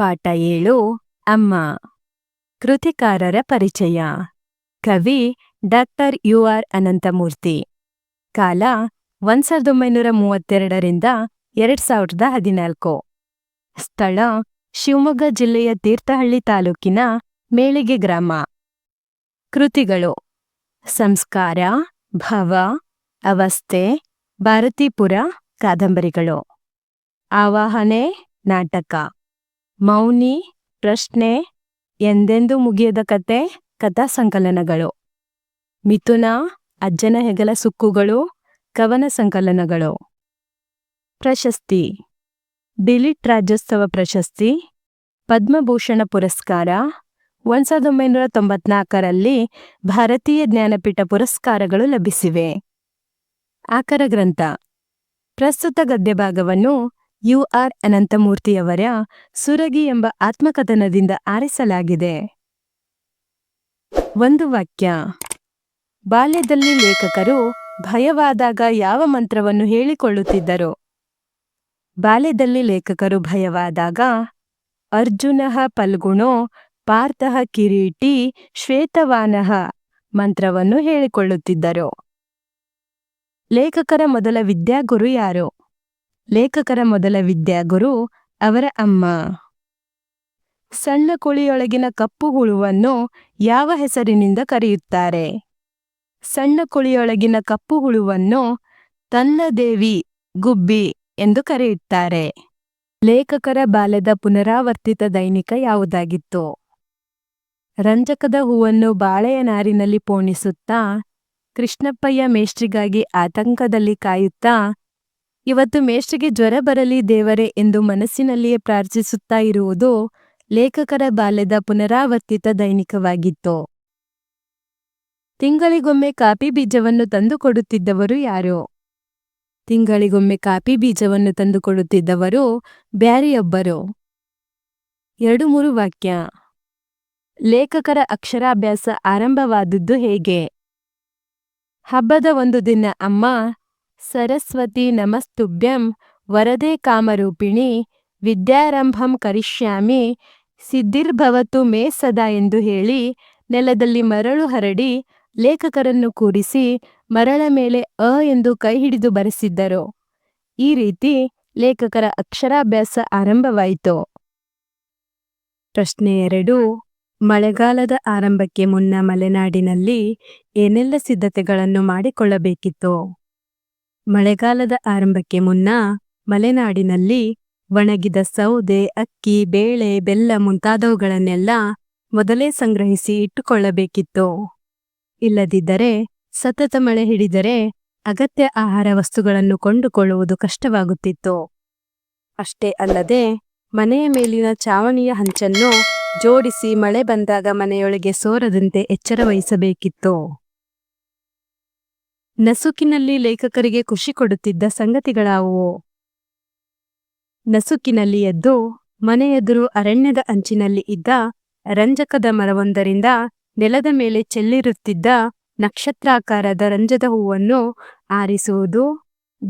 ಪಾಠ ಏಳು, ಅಮ್ಮ. ಕೃತಿಕಾರರ ಪರಿಚಯ. ಕವಿ ಡಾಕ್ಟರ್ ಯು ಆರ್ ಅನಂತಮೂರ್ತಿ. ಕಾಲ ಒಂದ್ ಸಾವಿರದ ಒಂಬೈನೂರ ಮೂವತ್ತೆರಡರಿಂದ ಎರಡ್ ಸಾವಿರದ ಹದಿನಾಲ್ಕು. ಸ್ಥಳ ಶಿವಮೊಗ್ಗ ಜಿಲ್ಲೆಯ ತೀರ್ಥಹಳ್ಳಿ ತಾಲೂಕಿನ ಮೇಳಿಗೆ ಗ್ರಾಮ. ಕೃತಿಗಳು. ಸಂಸ್ಕಾರ, ಭವ, ಅವಸ್ಥೆ, ಭಾರತೀಪುರ, ಕಾದಂಬರಿಗಳು. ಆವಾಹನೆ, ನಾಟಕ. ಮೌನಿ, ಪ್ರಶ್ನೆ, ಎಂದೆಂದೂ ಮುಗಿಯದ ಕತೆ, ಕಥಾ ಸಂಕಲನಗಳು. ಮಿಥುನ, ಅಜ್ಜನ ಹೆಗಲ ಸುಕ್ಕುಗಳು, ಕವನ ಸಂಕಲನಗಳು. ಪ್ರಶಸ್ತಿ. ಡಿಲಿಟ್ ರಾಜ್ಯೋತ್ಸವ ಪ್ರಶಸ್ತಿ. ಪದ್ಮಭೂಷಣ ಪುರಸ್ಕಾರ. ಒಂದು ಸಾವಿರದ ಒಂಬೈನೂರ ತೊಂಬತ್ನಾಲ್ಕರಲ್ಲಿ ಭಾರತೀಯ ಜ್ಞಾನಪೀಠ ಪುರಸ್ಕಾರಗಳು ಲಭಿಸಿವೆ. ಆಕರ ಗ್ರಂಥ. ಪ್ರಸ್ತುತ ಗದ್ಯಭಾಗವನ್ನು ಯು ಆರ್ ಅನಂತಮೂರ್ತಿಯವರ ಸುರಗಿ ಎಂಬ ಆತ್ಮಕಥನದಿಂದ ಆರಿಸಲಾಗಿದೆ. ಒಂದು ವಾಕ್ಯ. ಬಾಲ್ಯದಲ್ಲಿ ಲೇಖಕರು ಭಯವಾದಾಗ ಯಾವ ಮಂತ್ರವನ್ನು ಹೇಳಿಕೊಳ್ಳುತ್ತಿದ್ದರು? ಬಾಲ್ಯದಲ್ಲಿ ಲೇಖಕರು ಭಯವಾದಾಗ, ಅರ್ಜುನಃ ಪಲ್ಗುಣೋ ಪಾರ್ಥಃ ಕಿರೀಟಿ ಶ್ವೇತವಾನಃ ಮಂತ್ರವನ್ನು ಹೇಳಿಕೊಳ್ಳುತ್ತಿದ್ದರು. ಲೇಖಕರ ಮೊದಲ ವಿದ್ಯಾಗುರು ಯಾರು? ಲೇಖಕರ ಮೊದಲ ವಿದ್ಯಾಗುರು ಅವರ ಅಮ್ಮ. ಸಣ್ಣ ಕುಳಿಯೊಳಗಿನ ಕಪ್ಪು ಹುಳುವನ್ನು ಯಾವ ಹೆಸರಿನಿಂದ ಕರೆಯುತ್ತಾರೆ? ಸಣ್ಣ ಕುಳಿಯೊಳಗಿನ ಕಪ್ಪು ಹುಳುವನ್ನು ತನ್ನದೇವಿ ಗುಬ್ಬಿ ಎಂದು ಕರೆಯುತ್ತಾರೆ. ಲೇಖಕರ ಬಾಲ್ಯದ ಪುನರಾವರ್ತಿತ ದೈನಿಕ ಯಾವುದಾಗಿತ್ತು? ರಂಜಕದ ಹೂವನ್ನು ಬಾಳೆಯ ನಾರಿನಲ್ಲಿ ಪೋಣಿಸುತ್ತಾ ಕೃಷ್ಣಪ್ಪಯ್ಯ ಮೇಷ್ಟ್ರಿಗಾಗಿ ಆತಂಕದಲ್ಲಿ ಕಾಯುತ್ತಾ ಇವತ್ತು ಮೇಷ್ಟ್ರಿಗೆ ಜ್ವರ ಬರಲಿ ದೇವರೇ ಎಂದು ಮನಸ್ಸಿನಲ್ಲಿಯೇ ಪ್ರಾರ್ಥಿಸುತ್ತಾ ಇರುವುದು ಲೇಖಕರ ಬಾಲ್ಯದ ಪುನರಾವರ್ತಿತ ದೈನಿಕವಾಗಿತ್ತು. ತಿಂಗಳಿಗೊಮ್ಮೆ ಕಾಫಿ ಬೀಜವನ್ನು ತಂದುಕೊಡುತ್ತಿದ್ದವರು ಯಾರು? ತಿಂಗಳಿಗೊಮ್ಮೆ ಕಾಫಿ ಬೀಜವನ್ನು ತಂದುಕೊಡುತ್ತಿದ್ದವರು ಬ್ಯಾರಿಯೊಬ್ಬರು. ಎರಡು ಮೂರು ವಾಕ್ಯ. ಲೇಖಕರ ಅಕ್ಷರಾಭ್ಯಾಸ ಆರಂಭವಾದದ್ದು ಹೇಗೆ? ಹಬ್ಬದ ಒಂದು ದಿನ ಅಮ್ಮ ಸರಸ್ವತಿ ನಮಸ್ತುಭ್ಯಂ ವರದೆ ಕಾಮರೂಪಿಣಿ ವಿದ್ಯಾರಂಭಂ ಕರಿಷ್ಯಾಮಿ ಸಿದ್ಧಿರ್ಭವತು ಮೇ ಸದಾ ಎಂದು ಹೇಳಿ ನೆಲದಲ್ಲಿ ಮರಳು ಹರಡಿ ಲೇಖಕರನ್ನು ಕೂರಿಸಿ ಮರಳ ಮೇಲೆ ಅ ಎಂದು ಕೈ ಹಿಡಿದು ಬರೆಸಿದ್ದರು. ಈ ರೀತಿ ಲೇಖಕರ ಅಕ್ಷರಾಭ್ಯಾಸ ಆರಂಭವಾಯಿತು. ಪ್ರಶ್ನೆ ಎರಡು. ಮಳೆಗಾಲದ ಆರಂಭಕ್ಕೆ ಮುನ್ನ ಮಲೆನಾಡಿನಲ್ಲಿ ಏನೆಲ್ಲ ಸಿದ್ಧತೆಗಳನ್ನು ಮಾಡಿಕೊಳ್ಳಬೇಕಿತ್ತು? ಮಳೆಗಾಲದ ಆರಂಭಕ್ಕೆ ಮುನ್ನ ಮಲೆನಾಡಿನಲ್ಲಿ ಒಣಗಿದ ಸೌದೆ, ಅಕ್ಕಿ, ಬೇಳೆ, ಬೆಲ್ಲ ಮುಂತಾದವುಗಳನ್ನೆಲ್ಲ ಮೊದಲೇ ಸಂಗ್ರಹಿಸಿ ಇಟ್ಟುಕೊಳ್ಳಬೇಕಿತ್ತು. ಇಲ್ಲದಿದ್ದರೆ, ಸತತ ಮಳೆ ಹಿಡಿದರೆ ಅಗತ್ಯ ಆಹಾರ ವಸ್ತುಗಳನ್ನು ಕೊಂಡುಕೊಳ್ಳುವುದು ಕಷ್ಟವಾಗುತ್ತಿತ್ತು. ಅಷ್ಟೇ ಅಲ್ಲದೆ, ಮನೆಯ ಮೇಲಿನ ಚಾವಣಿಯ ಹಂಚನ್ನು ಜೋಡಿಸಿ ಮಳೆ ಬಂದಾಗ ಮನೆಯೊಳಗೆ ಸೋರದಂತೆ ಎಚ್ಚರ ವಹಿಸಬೇಕಿತ್ತು. ನಸುಕಿನಲ್ಲಿ ಲೇಖಕರಿಗೆ ಖುಷಿ ಕೊಡುತ್ತಿದ್ದ ಸಂಗತಿಗಳಾವುವು? ನಸುಕಿನಲ್ಲಿ ಎದ್ದು ಮನೆಯೆದುರು ಅರಣ್ಯದ ಅಂಚಿನಲ್ಲಿ ಇದ್ದ ರಂಜಕದ ಮರವೊಂದರಿಂದ ನೆಲದ ಮೇಲೆ ಚೆಲ್ಲಿರುತ್ತಿದ್ದ ನಕ್ಷತ್ರಾಕಾರದ ರಂಜದ ಹೂವನ್ನು ಆರಿಸುವುದು,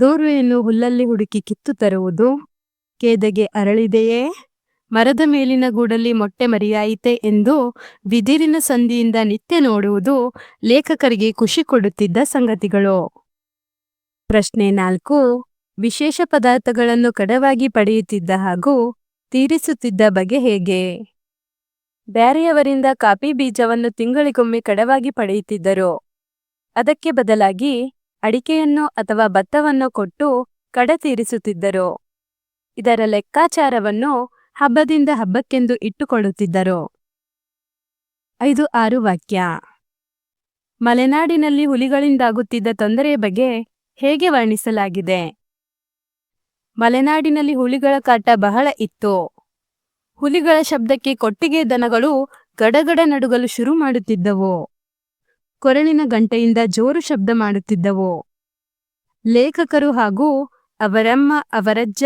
ದೋರ್ವೆಯನ್ನು ಹುಲ್ಲಲ್ಲಿ ಹುಡುಕಿ ಕಿತ್ತು ತರುವುದು, ಕೇದಗೆ ಅರಳಿದೆಯೇ? ಮರದ ಮೇಲಿನ ಗೂಡಲ್ಲಿ ಮೊಟ್ಟೆ ಮರಿಯಾಯಿತೆ ಎಂದು ಬಿದಿರಿನ ಸಂಧಿಯಿಂದ ನಿತ್ಯ ನೋಡುವುದು ಲೇಖಕರಿಗೆ ಖುಷಿ ಕೊಡುತ್ತಿದ್ದ ಸಂಗತಿಗಳು. ಪ್ರಶ್ನೆ ನಾಲ್ಕು. ವಿಶೇಷ ಪದಾರ್ಥಗಳನ್ನು ಕಡವಾಗಿ ಪಡೆಯುತ್ತಿದ್ದ ಹಾಗೂ ತೀರಿಸುತ್ತಿದ್ದ ಬಗೆ ಹೇಗೆ? ಬ್ಯಾರೆಯವರಿಂದ ಕಾಫಿ ಬೀಜವನ್ನು ತಿಂಗಳಿಗೊಮ್ಮೆ ಕಡವಾಗಿ ಪಡೆಯುತ್ತಿದ್ದರು. ಅದಕ್ಕೆ ಬದಲಾಗಿ ಅಡಿಕೆಯನ್ನು ಅಥವಾ ಭತ್ತವನ್ನು ಕೊಟ್ಟು ಕಡ ತೀರಿಸುತ್ತಿದ್ದರು. ಇದರ ಲೆಕ್ಕಾಚಾರವನ್ನು ಹಬ್ಬದಿಂದ ಹಬ್ಬಕ್ಕೆಂದು ಇಟ್ಟುಕೊಳ್ಳುತ್ತಿದ್ದರು. ಐದು ಆರು ವಾಕ್ಯ. ಮಲೆನಾಡಿನಲ್ಲಿ ಹುಲಿಗಳಿಂದಾಗುತ್ತಿದ್ದ ತೊಂದರೆಯ ಬಗ್ಗೆ ಹೇಗೆ ವರ್ಣಿಸಲಾಗಿದೆ? ಮಲೆನಾಡಿನಲ್ಲಿ ಹುಲಿಗಳ ಕಾಟ ಬಹಳ ಇತ್ತು. ಹುಲಿಗಳ ಶಬ್ದಕ್ಕೆ ಕೊಟ್ಟಿಗೆ ದನಗಳು ಗಡಗಡ ನಡುಗಲು ಶುರು ಮಾಡುತ್ತಿದ್ದವು. ಕೊರಳಿನ ಗಂಟೆಯಿಂದ ಜೋರು ಶಬ್ದ ಮಾಡುತ್ತಿದ್ದವು. ಲೇಖಕರು ಹಾಗೂ ಅವರಮ್ಮ ಅವರಜ್ಜ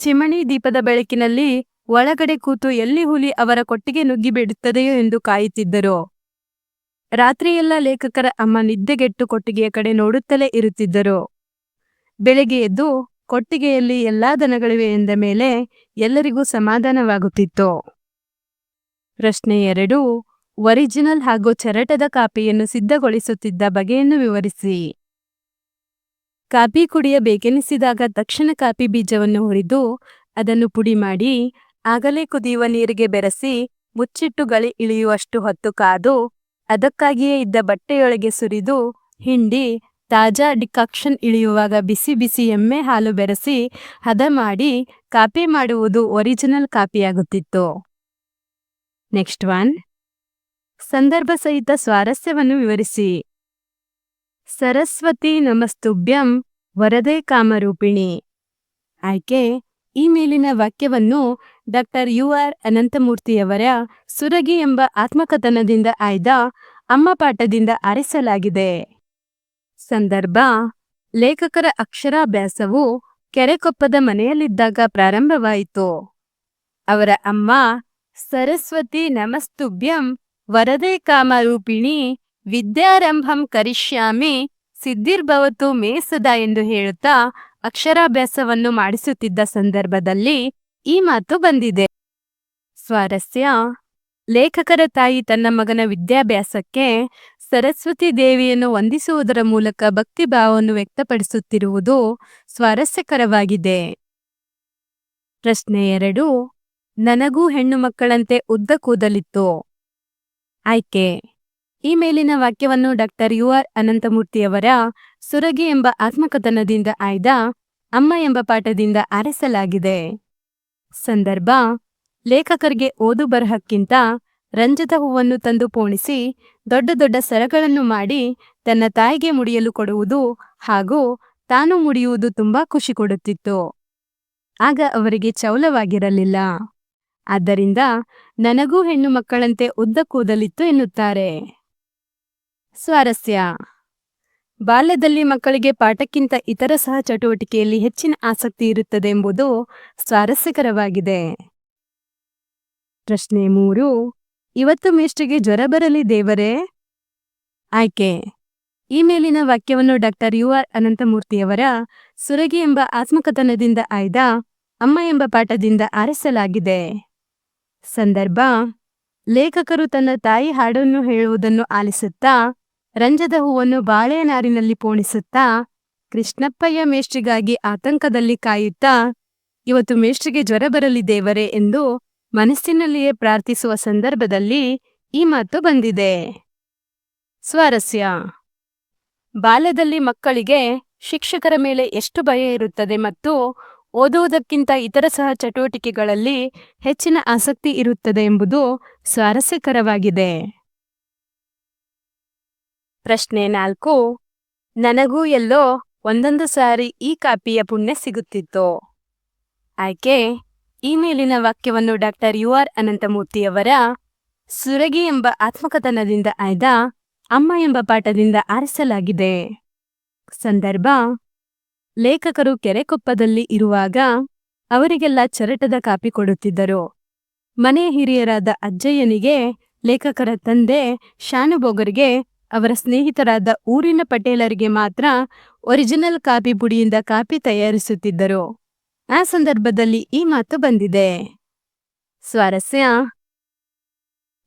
ಚಿಮಣಿ ದೀಪದ ಬೆಳಕಿನಲ್ಲಿ ಒಳಗಡೆ ಕೂತು ಎಲ್ಲಿ ಹುಲಿ ಅವರ ಕೊಟ್ಟಿಗೆ ನುಗ್ಗಿಬಿಡುತ್ತದೆಯೋ ಎಂದು ಕಾಯುತ್ತಿದ್ದರು. ರಾತ್ರಿಯೆಲ್ಲ ಲೇಖಕರ ಅಮ್ಮ ನಿದ್ದೆಗೆಟ್ಟು ಕೊಟ್ಟಿಗೆಯ ಕಡೆ ನೋಡುತ್ತಲೇ ಇರುತ್ತಿದ್ದರು. ಬೆಳಗ್ಗೆ ಎದ್ದು ಕೊಟ್ಟಿಗೆಯಲ್ಲಿ ಎಲ್ಲಾ ದನಗಳಿವೆ ಎಂದ ಮೇಲೆ ಎಲ್ಲರಿಗೂ ಸಮಾಧಾನವಾಗುತ್ತಿತ್ತು. ಪ್ರಶ್ನೆ ಎರಡು, ಒರಿಜಿನಲ್ ಹಾಗೂ ಚರಟದ ಕಾಪಿಯನ್ನು ಸಿದ್ಧಗೊಳಿಸುತ್ತಿದ್ದ ಬಗೆಯನ್ನು ವಿವರಿಸಿ. ಕಾಪಿ ಕುಡಿಯಬೇಕೆನಿಸಿದಾಗ ತಕ್ಷಣ ಕಾಪಿ ಬೀಜವನ್ನು ಹುರಿದು ಅದನ್ನು ಪುಡಿ ಮಾಡಿ ಆಗಲೇ ಕುದಿಯುವ ನೀರಿಗೆ ಬೆರೆಸಿ ಮುಚ್ಚಿಟ್ಟು ಗಳಿ ಇಳಿಯುವಷ್ಟು ಹೊತ್ತು ಕಾದು ಅದಕ್ಕಾಗಿಯೇ ಇದ್ದ ಬಟ್ಟೆಯೊಳಗೆ ಸುರಿದು ಹಿಂಡಿ ತಾಜಾ ಡಿಕಾಕ್ಷನ್ ಇಳಿಯುವಾಗ ಬಿಸಿ ಬಿಸಿ ಎಮ್ಮೆ ಹಾಲು ಬೆರೆಸಿ ಹದ ಮಾಡಿ ಕಾಪಿ ಮಾಡುವುದು ಒರಿಜಿನಲ್ ಕಾಪಿಯಾಗುತ್ತಿತ್ತು ನೆಕ್ಸ್ಟ್ ಒನ್ ಸಂದರ್ಭ ಸಹಿತ ಸ್ವಾರಸ್ಯವನ್ನು ವಿವರಿಸಿ. ಸರಸ್ವತಿ ನಮಸ್ತುಭ್ಯಂ ವರದೇ ಕಾಮರೂಪಿಣಿ. ಆಯ್ಕೆ ಈ ಮೇಲಿನ ವಾಕ್ಯವನ್ನು ಡಾಕ್ಟರ್ ಯು ಆರ್ ಅನಂತಮೂರ್ತಿಯವರ ಸುರಗಿ ಎಂಬ ಆತ್ಮಕಥನದಿಂದ ಆಯ್ದ ಅಮ್ಮ ಪಾಠದಿಂದ ಆರಿಸಲಾಗಿದೆ. ಸಂದರ್ಭ, ಲೇಖಕರ ಅಕ್ಷರಾಭ್ಯಾಸವು ಕೆರೆಕೊಪ್ಪದ ಮನೆಯಲ್ಲಿದ್ದಾಗ ಪ್ರಾರಂಭವಾಯಿತು. ಅವರ ಅಮ್ಮ ಸರಸ್ವತಿ ನಮಸ್ತುಭ್ಯಂ ವರದೆ ಕಾಮರೂಪಿಣಿ ವಿದ್ಯಾರಂಭಂ ಕರಿಷ್ಯಾಮಿ ಸಿದ್ಧಿರ್ಭವತು ಮೇ ಸದಾ ಎಂದು ಹೇಳುತ್ತಾ ಅಕ್ಷರಾಭ್ಯಾಸವನ್ನು ಮಾಡಿಸುತ್ತಿದ್ದ ಸಂದರ್ಭದಲ್ಲಿ ಈ ಮಾತು ಬಂದಿದೆ. ಸ್ವಾರಸ್ಯ. ಲೇಖಕರ ತಾಯಿ ತನ್ನ ಮಗನ ವಿದ್ಯಾಭ್ಯಾಸಕ್ಕೆ ಸರಸ್ವತಿ ದೇವಿಯನ್ನು ವಂದಿಸುವುದರ ಮೂಲಕ ಭಕ್ತಿಭಾವವನ್ನು ವ್ಯಕ್ತಪಡಿಸುತ್ತಿರುವುದು ಸ್ವಾರಸ್ಯಕರವಾಗಿದೆ. ಪ್ರಶ್ನೆ ಎರಡು. ನನಗೂ ಹೆಣ್ಣು ಮಕ್ಕಳಂತೆ ಉದ್ದ ಕೂದಲಿತ್ತು. ಆಯ್ಕೆ. ಈ ಮೇಲಿನ ವಾಕ್ಯವನ್ನು ಡಾಕ್ಟರ್ ಯು. ಆರ್. ಅನಂತಮೂರ್ತಿಯವರ ಸುರಗಿ ಎಂಬ ಆತ್ಮಕಥನದಿಂದ ಆಯ್ದ ಅಮ್ಮ ಎಂಬ ಪಾಠದಿಂದ ಆರಿಸಲಾಗಿದೆ. ಸಂದರ್ಭ, ಲೇಖಕರಿಗೆ ಓದು ಬರಹಕ್ಕಿಂತ ರಂಜದ ಹೂವನ್ನು ತಂದು ಪೋಣಿಸಿ ದೊಡ್ಡ ದೊಡ್ಡ ಸರಗಳನ್ನು ಮಾಡಿ ತನ್ನ ತಾಯಿಗೆ ಮುಡಿಯಲು ಕೊಡುವುದು ಹಾಗೂ ತಾನು ಮುಡಿಯುವುದು ತುಂಬಾ ಖುಷಿ ಕೊಡುತ್ತಿತ್ತು. ಆಗ ಅವರಿಗೆ ಚೌಲವಾಗಿರಲಿಲ್ಲ. ಆದ್ದರಿಂದ ನನಗೂ ಹೆಣ್ಣು ಮಕ್ಕಳಂತೆ ಉದ್ದ ಕೂದಲಿತ್ತು ಎನ್ನುತ್ತಾರೆ. ಸ್ವಾರಸ್ಯ. ಬಾಲ್ಯದಲ್ಲಿ ಮಕ್ಕಳಿಗೆ ಪಾಠಕ್ಕಿಂತ ಇತರ ಸಹ ಚಟುವಟಿಕೆಯಲ್ಲಿ ಹೆಚ್ಚಿನ ಆಸಕ್ತಿ ಇರುತ್ತದೆ ಎಂಬುದು ಸ್ವಾರಸ್ಯಕರವಾಗಿದೆ. ಪ್ರಶ್ನೆ ಮೂರು, ಇವತ್ತು ಮೇಷ್ಟಿಗೆ ಜ್ವರ ಬರಲಿ ದೇವರೇ? ಆಯ್ಕೆ, ಈ ಮೇಲಿನ ವಾಕ್ಯವನ್ನು ಡಾಕ್ಟರ್ ಯು ಆರ್ ಅನಂತಮೂರ್ತಿಯವರ ಸುರಗಿ ಎಂಬ ಆತ್ಮಕಥನದಿಂದ ಆಯ್ದ ಅಮ್ಮ ಎಂಬ ಪಾಠದಿಂದ ಆರಿಸಲಾಗಿದೆ. ಸಂದರ್ಭ, ಲೇಖಕರು ತನ್ನ ತಾಯಿ ಹಾಡನ್ನು ಹೇಳುವುದನ್ನು ಆಲಿಸುತ್ತಾ ರಂಜದ ಹೂವನ್ನು ಬಾಳೆಯ ನಾರಿನಲ್ಲಿ ಪೋಣಿಸುತ್ತಾ ಕೃಷ್ಣಪ್ಪಯ್ಯ ಮೇಷ್ಟ್ರಿಗಾಗಿ ಆತಂಕದಲ್ಲಿ ಕಾಯುತ್ತಾ, ಇವತ್ತು ಮೇಷ್ಟ್ರಿಗೆ ಜ್ವರ ಬರಲಿ ದೇವರೇ ಎಂದು ಮನಸ್ಸಿನಲ್ಲಿಯೇ ಪ್ರಾರ್ಥಿಸುವ ಸಂದರ್ಭದಲ್ಲಿ ಈ ಮಾತು ಬಂದಿದೆ. ಸ್ವಾರಸ್ಯ. ಬಾಲ್ಯದಲ್ಲಿ ಮಕ್ಕಳಿಗೆ ಶಿಕ್ಷಕರ ಮೇಲೆ ಎಷ್ಟು ಭಯ ಇರುತ್ತದೆ ಮತ್ತು ಓದುವುದಕ್ಕಿಂತ ಇತರ ಸಹ ಚಟುವಟಿಕೆಗಳಲ್ಲಿ ಹೆಚ್ಚಿನ ಆಸಕ್ತಿ ಇರುತ್ತದೆ ಎಂಬುದು ಸ್ವಾರಸ್ಯಕರವಾಗಿದೆ. ಪ್ರಶ್ನೆ ನಾಲ್ಕು. ನನಗೂ ಎಲ್ಲೋ ಒಂದೊಂದು ಸಾರಿ ಈ ಕಾಪಿಯ ಪುಣ್ಯ ಸಿಗುತ್ತಿತ್ತು? ಆಯ್ಕೆ. ಈ ಮೇಲಿನ ವಾಕ್ಯವನ್ನು ಡಾಕ್ಟರ್ ಯು. ಆರ್. ಅನಂತಮೂರ್ತಿಯವರ ಸುರಗಿ ಎಂಬ ಆತ್ಮಕಥನದಿಂದ ಆಯ್ದ ಅಮ್ಮ ಎಂಬ ಪಾಠದಿಂದ ಆರಿಸಲಾಗಿದೆ. ಸಂದರ್ಭ. ಲೇಖಕರು ಕೆರೆಕೊಪ್ಪದಲ್ಲಿ ಇರುವಾಗ ಅವರಿಗೆಲ್ಲ ಚರಟದ ಕಾಪಿ ಕೊಡುತ್ತಿದ್ದರು. ಮನೆ ಹಿರಿಯರಾದ ಅಜ್ಜಯ್ಯನಿಗೆ ಲೇಖಕರ ತಂದೆ ಶಾನುಭೋಗರಿಗೆ ಅವರ ಸ್ನೇಹಿತರಾದ ಊರಿನ ಪಟೇಲರಿಗೆ ಮಾತ್ರ ಒರಿಜಿನಲ್ ಕಾಪಿ ಪುಡಿಯಿಂದ ಕಾಪಿ ತಯಾರಿಸುತ್ತಿದ್ದರು. ಆ ಸಂದರ್ಭದಲ್ಲಿ ಈ ಮಾತು ಬಂದಿದೆ. ಸ್ವಾರಸ್ಯ.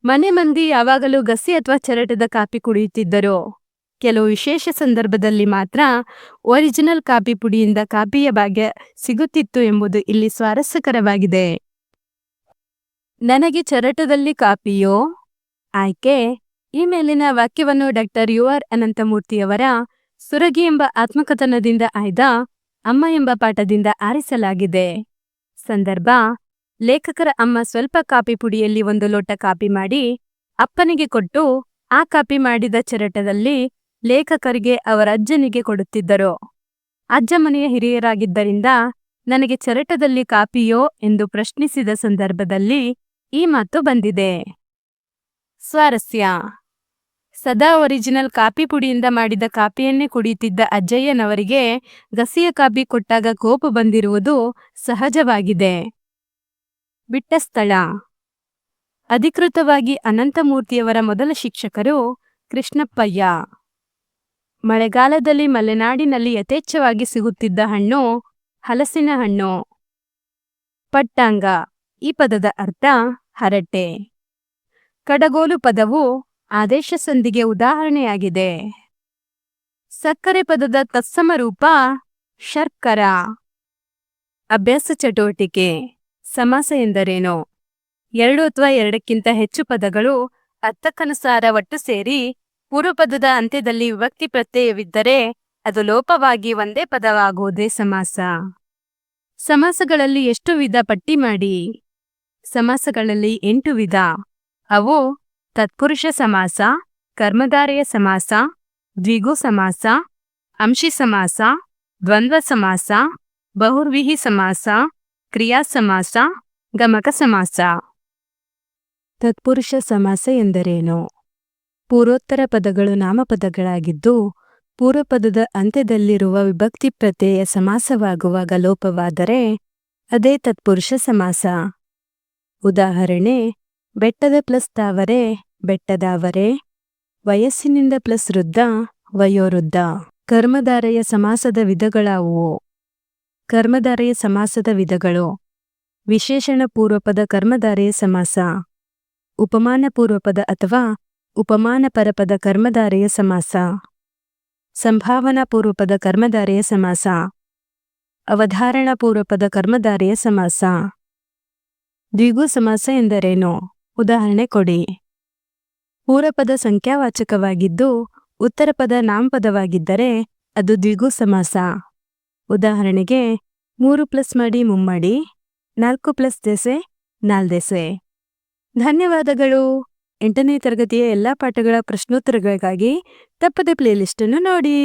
ಮನೆ ಮಂದಿ ಯಾವಾಗಲೂ ಗಸಿ ಅಥವಾ ಚರಟದ ಕಾಪಿ ಕುಡಿಯುತ್ತಿದ್ದರು. ಕೆಲವು ವಿಶೇಷ ಸಂದರ್ಭದಲ್ಲಿ ಮಾತ್ರ ಒರಿಜಿನಲ್ ಕಾಪಿ ಪುಡಿಯಿಂದ ಕಾಪಿಯ ಭಾಗ್ಯ ಸಿಗುತ್ತಿತ್ತು ಎಂಬುದು ಇಲ್ಲಿ ಸ್ವಾರಸ್ಯಕರವಾಗಿದೆ. ನನಗೆ ಚರಟದಲ್ಲಿ ಕಾಪಿಯೋ? ಆಯ್ಕೆ. ಈ ಮೇಲಿನ ವಾಕ್ಯವನ್ನು ಡಾಕ್ಟರ್ ಯು ಆರ್ ಅನಂತಮೂರ್ತಿಯವರ ಸುರಗಿ ಎಂಬ ಆತ್ಮಕಥನದಿಂದ ಆಯ್ದ ಅಮ್ಮ ಎಂಬ ಪಾಠದಿಂದ ಆರಿಸಲಾಗಿದೆ. ಸಂದರ್ಭ, ಲೇಖಕರ ಅಮ್ಮ ಸ್ವಲ್ಪ ಕಾಪಿ ಪುಡಿಯಲ್ಲಿ ಒಂದು ಲೋಟ ಕಾಪಿ ಮಾಡಿ ಅಪ್ಪನಿಗೆ ಕೊಟ್ಟು ಆ ಕಾಪಿ ಮಾಡಿದ ಚರಟದಲ್ಲಿ ಲೇಖಕರಿಗೆ ಅವರ ಅಜ್ಜನಿಗೆ ಕೊಡುತ್ತಿದ್ದರು. ಅಜ್ಜ ಮನೆಯ ಹಿರಿಯರಾಗಿದ್ದರಿಂದ ನನಗೆ ಚರಟದಲ್ಲಿ ಕಾಪಿಯೋ ಎಂದು ಪ್ರಶ್ನಿಸಿದ ಸಂದರ್ಭದಲ್ಲಿ ಈ ಮಾತು ಬಂದಿದೆ. ಸ್ವಾರಸ್ಯ. ಸದಾ ಒರಿಜಿನಲ್ ಕಾಪಿ ಪುಡಿಯಿಂದ ಮಾಡಿದ ಕಾಪಿಯನ್ನೇ ಕುಡಿಯುತ್ತಿದ್ದ ಅಜ್ಜಯ್ಯನವರಿಗೆ ಗಸಿಯ ಕಾಪಿ ಕೊಟ್ಟಾಗ ಕೋಪ ಬಂದಿರುವುದು ಸಹಜವಾಗಿದೆ. ಬಿಟ್ಟ ಸ್ಥಳ. ಅಧಿಕೃತವಾಗಿ ಅನಂತಮೂರ್ತಿಯವರ ಮೊದಲ ಶಿಕ್ಷಕರು ಕೃಷ್ಣಪ್ಪಯ್ಯ. ಮಳೆಗಾಲದಲ್ಲಿ ಮಲೆನಾಡಿನಲ್ಲಿ ಯಥೇಚ್ಛವಾಗಿ ಸಿಗುತ್ತಿದ್ದ ಹಣ್ಣು ಹಲಸಿನ ಹಣ್ಣು. ಪಟ್ಟಾಂಗ. ಈ ಪದದ ಅರ್ಥ ಹರಟೆ. ಕಡಗೋಲು ಪದವು ಆದೇಶ ಸಂಧಿಗೆ ಉದಾಹರಣೆಯಾಗಿದೆ. ಸಕ್ಕರೆ ಪದದ ತತ್ಸಮ ರೂಪ, ಶರ್ಕರ. ಅಭ್ಯಾಸ ಚಟುವಟಿಕೆ, ಸಮಾಸ ಎಂದರೇನು? ಎರಡು ಅಥವಾ ಎರಡಕ್ಕಿಂತ ಹೆಚ್ಚು ಪದಗಳು ಅರ್ಥಕ್ಕನುಸಾರ ಒಟ್ಟು ಸೇರಿ ಪೂರ್ವಪದದ ಅಂತ್ಯದಲ್ಲಿ ವಿಭಕ್ತಿ ಪ್ರತ್ಯಯವಿದ್ದರೆ ಅದು ಲೋಪವಾಗಿ ಒಂದೇ ಪದವಾಗುವುದೇ ಸಮಾಸ. ಸಮಾಸಗಳಲ್ಲಿ ಎಷ್ಟು ವಿಧ ಪಟ್ಟಿ ಮಾಡಿ? ಸಮಾಸಗಳಲ್ಲಿ ಎಂಟು ವಿಧ. ಅವು ತತ್ಪುರುಷ ಸಮಾಸ, ಕರ್ಮಧಾರೆಯ ಸಮಾಸ, ದ್ವಿಗು ಸಮಾಸ, ಅಂಶಿ ಸಮಾಸ, ದ್ವಂದ್ವ ಸಮಾಸ, ಬಹುರ್ವಿಹಿ ಸಮಾಸ, ಕ್ರಿಯಾ ಸಮಾಸ, ಗಮಕ ಸಮಾಸ. ತತ್ಪುರುಷ ಸಮಾಸ ಎಂದರೇನು? ಪೂರ್ವೋತ್ತರ ಪದಗಳು ನಾಮಪದಗಳಾಗಿದ್ದು, ಪೂರ್ವಪದದ ಅಂತ್ಯದಲ್ಲಿರುವ ವಿಭಕ್ತಿ ಪ್ರತ್ಯಯ ಸಮಾಸವಾಗುವಾಗ ಲೋಪವಾದರೆ ಅದೇ ತತ್ಪುರುಷ ಸಮಾಸ. ಉದಾಹರಣೆ, ಬೆಟ್ಟದ ಪ್ಲಸ್ ತಾವರೆ ಬೆಟ್ಟದಾವರೆ, ವಯಸ್ಸಿನಿಂದ ಪ್ಲಸ್ ವೃದ್ಧ, ವಯೋವೃದ್ಧ, ಕರ್ಮಧಾರೆಯ ಸಮಾಸದ ವಿಧಗಳಾವುವು? ಕರ್ಮಧಾರೆಯ ಸಮಾಸದ ವಿಧಗಳು. ವಿಶೇಷಣ ಪೂರ್ವಪದ ಕರ್ಮಧಾರೆಯ ಸಮಾಸ. ಉಪಮಾನ ಪೂರ್ವಪದ ಅಥವಾ ಉಪಮಾನ ಪರಪದ ಕರ್ಮಧಾರೆಯ ಸಮಾಸ. ಸಂಭಾವನಾ ಪೂರ್ವಪದ ಕರ್ಮಧಾರೆಯ ಸಮಾಸ. ಅವಧಾರಣಾ ಪೂರ್ವಪದ ಕರ್ಮಧಾರೆಯ ಸಮಾಸ. ದ್ವಿಗು ಸಮಾಸ ಎಂದರೇನು? ಉದಾಹರಣೆ ಕೊಡಿ. ಪೂರ್ವಪದ ಸಂಖ್ಯಾವಾಚಕವಾಗಿದ್ದು, ಉತ್ತರ ಪದ ನಾಮಪದವಾಗಿದ್ದರೆ ಅದು ದ್ವಿಗು ಸಮಾಸ ಉದಾಹರಣೆಗೆ, ಮೂರು ಪ್ಲಸ್ ಮಾಡಿ ಮುಮ್ಮಡಿ, ನಾಲ್ಕು ಪ್ಲಸ್ ದೆಸೆ ನಾಲ್ದೆಸೆ ಧನ್ಯವಾದಗಳು. ಎಂಟನೇ ತರಗತಿಯ ಎಲ್ಲ ಪಾಠಗಳ ಪ್ರಶ್ನೋತ್ತರಗಳಿಗಾಗಿ ತಪ್ಪದೆ ಪ್ಲೇಲಿಸ್ಟನ್ನು ನೋಡಿ.